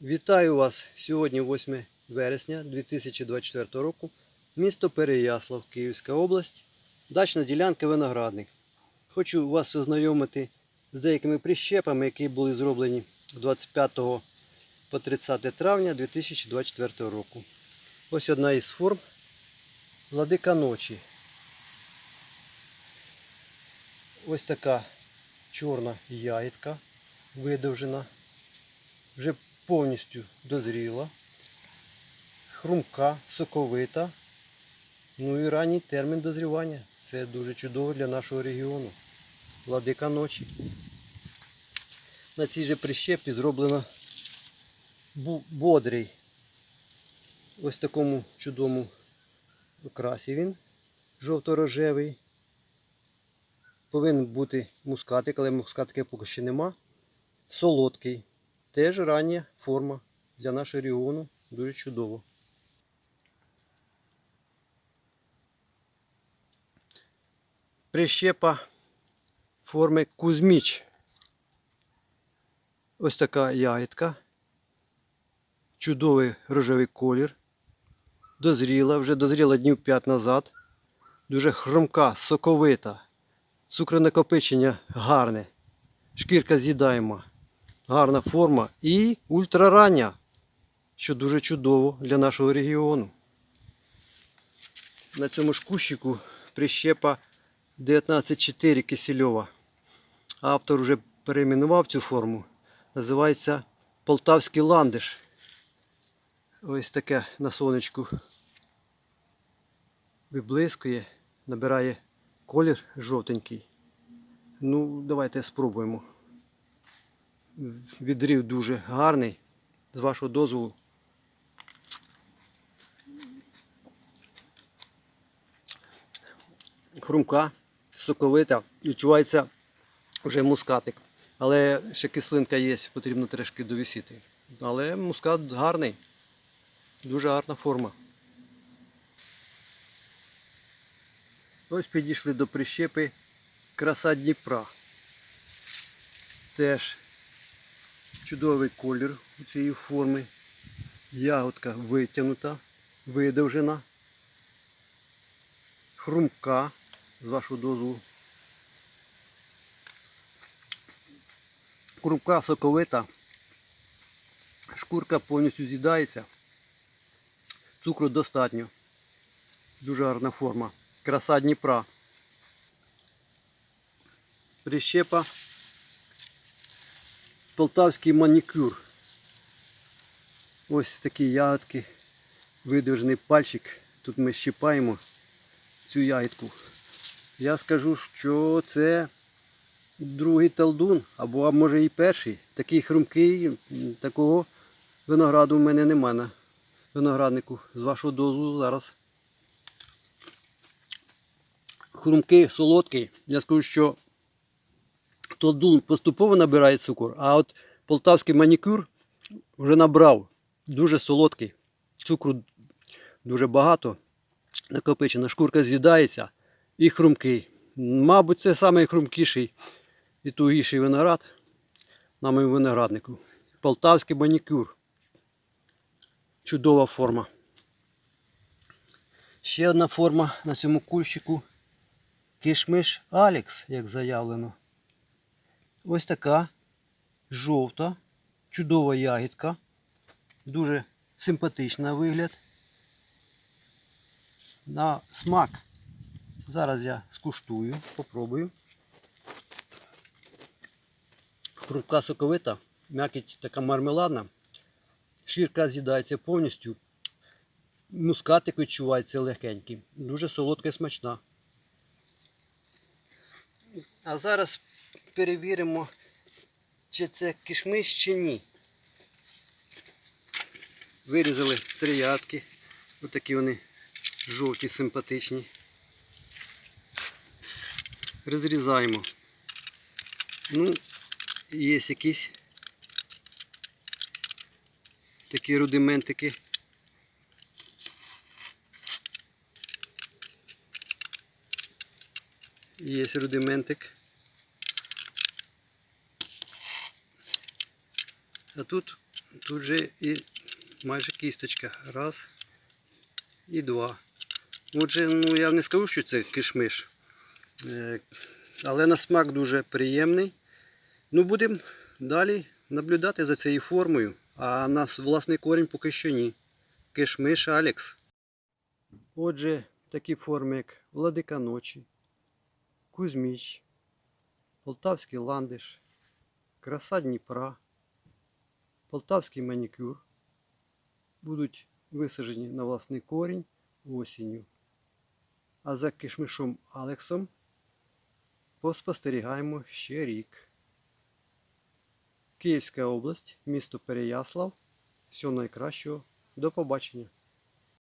Вітаю вас сьогодні 8 вересня 2024 року. Місто Переяслав, Київська область. Дачна ділянка виноградник. Хочу вас ознайомити з деякими прищепами, які були зроблені 25 по 30 травня 2024 року. Ось одна із форм Владика ночі. Ось така чорна ягідка видовжена. Вже повністю дозріла, хрумка, соковита. Ну і ранній термін дозрівання. Це дуже чудово для нашого регіону. Владика ночі. На цій же прищепі зроблено бодрий. Ось такому чудовому окрасі він жовто-рожевий. Повинен бути мускатик, але мускатика поки ще нема. Солодкий. Теж рання форма для нашого регіону. Дуже чудово. Прищепа форми Кузьміч. Ось така ягідка. Чудовий рожевий колір. Дозріла, вже дозріла днів 5 назад. Дуже хромка, соковита. Цукронакопичення гарне. Шкірка з'їдаєма гарна форма і ультрарання, що дуже чудово для нашого регіону. На цьому ж кущику прищепа 19.4 Кисельова. Автор вже перейменував цю форму. Називається Полтавський ландиш. Ось таке на сонечку виблискує, набирає колір жовтенький. Ну, давайте спробуємо відрив дуже гарний. З вашого дозволу. Хрумка, соковита, відчувається вже мускатик. Але ще кислинка є, потрібно трішки довісити. Але мускат гарний. Дуже гарна форма. Ось підійшли до прищепи краса Дніпра. Теж чудовий колір у цієї форми. Ягодка витягнута, видовжена, хрумка, з вашого дозволу. Хрумка соковита, шкурка повністю з'їдається, цукру достатньо. Дуже гарна форма. Краса Дніпра. Прищепа полтавський манікюр. Ось такі ягодки, видовжений пальчик. Тут ми щипаємо цю ягідку. Я скажу, що це другий талдун, або може і перший. Такий хрумкий, такого винограду в мене нема на винограднику. З вашого дозволу зараз. Хрумкий, солодкий. Я скажу, що Толдун поступово набирає цукор, а от полтавський манікюр вже набрав. Дуже солодкий. Цукру дуже багато. Накопичена шкурка з'їдається і хрумкий. Мабуть, це найхрумкіший і тугіший виноград на моєму винограднику. Полтавський манікюр. Чудова форма. Ще одна форма на цьому кущику. Кишмиш Алекс, як заявлено. Ось така жовта, чудова ягідка. Дуже симпатична вигляд. На смак. Зараз я скуштую, попробую. Хрупка соковита, м'якіть така мармеладна. Шірка з'їдається повністю. Мускатик відчувається легенький. Дуже солодка і смачна. А зараз перевіримо, чи це кишмиш, чи ні. Вирізали три ядки. Ось такі вони жовті, симпатичні. Розрізаємо. Ну, є якісь такі рудиментики. Є рудиментик. А тут, тут же і майже кісточка. Раз і два. Отже, ну я не скажу, що це кишмиш. Е, Але на смак дуже приємний. Ну, будемо далі наблюдати за цією формою. А на власний корінь поки що ні. Кишмиш Алекс. Отже, такі форми, як Владика ночі, Кузьміч, Полтавський ландиш, Краса Дніпра, Полтавський манікюр будуть висаджені на власний корінь осінню. А за кишмишом Алексом поспостерігаємо ще рік. Київська область, місто Переяслав. Всього найкращого. До побачення.